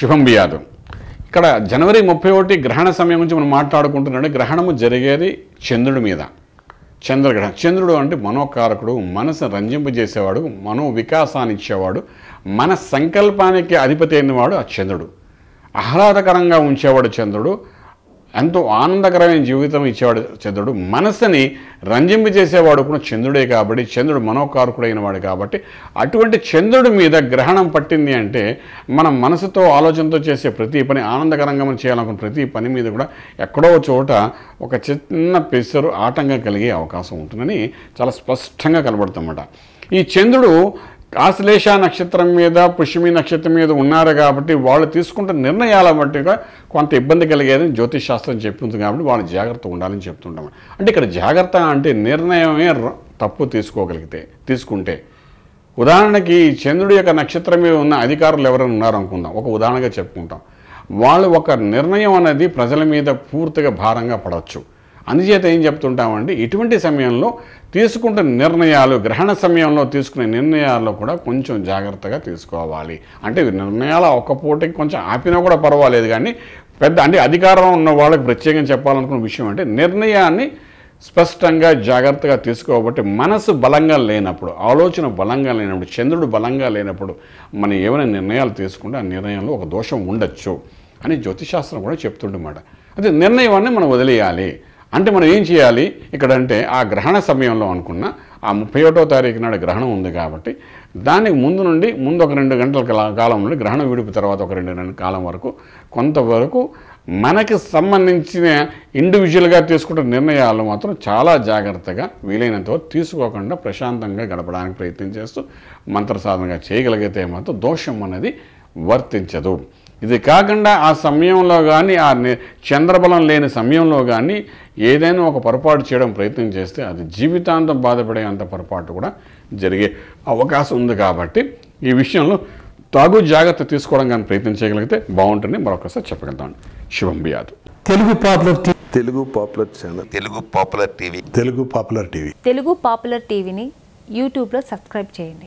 శుభం బియాదు ఇక్కడ జనవరి ముప్పై ఒకటి గ్రహణ సమయం గురించి మనం మాట్లాడుకుంటున్నాడు గ్రహణము జరిగేది చంద్రుడి మీద. చంద్రగ్రహణం చంద్రుడు అంటే మనోకారకుడు మనసు రంజింపజేసేవాడు మనో వికాసాన్ని ఇచ్చేవాడు మన సంకల్పానికి అధిపతి అయినవాడు ఆ చంద్రుడు. ఆహ్లాదకరంగా ఉంచేవాడు చంద్రుడు ఎంతో ఆనందకరమైన జీవితం ఇచ్చేవాడు చంద్రుడు. మనసుని రంజింపజేసేవాడు కూడా చంద్రుడే కాబట్టి చంద్రుడు మనోకారకుడైన వాడు కాబట్టి అటువంటి చంద్రుడి మీద గ్రహణం పట్టింది అంటే మనం మనసుతో ఆలోచనతో చేసే ప్రతి పని ఆనందకరంగా మనం చేయాలనుకున్న ప్రతి పని మీద కూడా ఎక్కడో చోట ఒక చిన్న పెసరు ఆటంకం కలిగే అవకాశం ఉంటుందని చాలా స్పష్టంగా కనబడుతుందన్నమాట. ఈ చంద్రుడు ఆశ్లేష నక్షత్రం మీద పుష్యమి నక్షత్రం మీద ఉన్నారు కాబట్టి వాళ్ళు తీసుకుంటున్న నిర్ణయాల బట్టిగా కొంత ఇబ్బంది కలిగేది జ్యోతిష్ శాస్త్రం చెప్తుంది కాబట్టి వాళ్ళు జాగ్రత్త ఉండాలని చెప్తుంటాం. అంటే ఇక్కడ జాగ్రత్త అంటే నిర్ణయమే తప్పు తీసుకోగలిగితే తీసుకుంటే. ఉదాహరణకి చంద్రుడి యొక్క నక్షత్రం మీద ఉన్న అధికారులు ఎవరైనా ఉన్నారు అనుకుందాం ఒక ఉదాహరణగా చెప్పుకుంటాం. వాళ్ళు ఒక నిర్ణయం అనేది ప్రజల మీద పూర్తిగా భారంగా పడవచ్చు. అందుచేత ఏం చెప్తుంటామంటే ఇటువంటి సమయంలో తీసుకుంటున్న నిర్ణయాలు గ్రహణ సమయంలో తీసుకునే నిర్ణయాల్లో కూడా కొంచెం జాగ్రత్తగా తీసుకోవాలి. అంటే నిర్ణయాల నిర్ణయాలు పూటకి కొంచెం ఆపినా కూడా పర్వాలేదు కానీ పెద్ద అంటే అధికారం ఉన్న వాళ్ళకి ప్రత్యేకంగా చెప్పాలనుకున్న విషయం అంటే నిర్ణయాన్ని స్పష్టంగా జాగ్రత్తగా తీసుకోబట్టి మనసు బలంగా లేనప్పుడు ఆలోచన బలంగా లేనప్పుడు చంద్రుడు బలంగా లేనప్పుడు మనం ఏమైనా నిర్ణయాలు తీసుకుంటే ఆ నిర్ణయంలో ఒక దోషం ఉండొచ్చు అని జ్యోతిశాస్త్రం కూడా చెప్తుండమాట అదే నిర్ణయాన్ని మనం వదిలేయాలి. అంటే మనం ఏం చేయాలి? ఇక్కడ అంటే ఆ గ్రహణ సమయంలో అనుకున్న ఆ ముప్పై ఒకటో తారీఖు నాడు గ్రహణం ఉంది కాబట్టి దానికి ముందు నుండి ముందు ఒక రెండు గంటల కాలం నుండి గ్రహణం విడుపు తర్వాత ఒక రెండు గంటల కాలం వరకు కొంతవరకు మనకి సంబంధించిన ఇండివిజువల్గా తీసుకుంటున్న నిర్ణయాలు మాత్రం చాలా జాగ్రత్తగా వీలైనంత తీసుకోకుండా ప్రశాంతంగా గడపడానికి ప్రయత్నం చేస్తూ మంత్రసాధనగా చేయగలిగితే మాత్రం దోషం అనేది వర్తించదు. ఇది కాకుండా ఆ సమయంలో కానీ ఆ చంద్రబలం లేని సమయంలో కానీ ఏదైనా ఒక పొరపాటు చేయడం ప్రయత్నం చేస్తే అది జీవితాంతం బాధపడే అంత పొరపాటు కూడా జరిగే అవకాశం ఉంది కాబట్టి ఈ విషయంలో తాగు జాగ్రత్త తీసుకోవడం కానీ ప్రయత్నం చేయగలిగితే బాగుంటుంది మరొకసారి చెప్పగలుగుతాను శుభం బియాదు Telugu popular Telugu popular channel. Telugu popular TV. Telugu popular TV. Telugu popular టీవీని యూట్యూబ్లో సబ్స్క్రైబ్ చేయండి.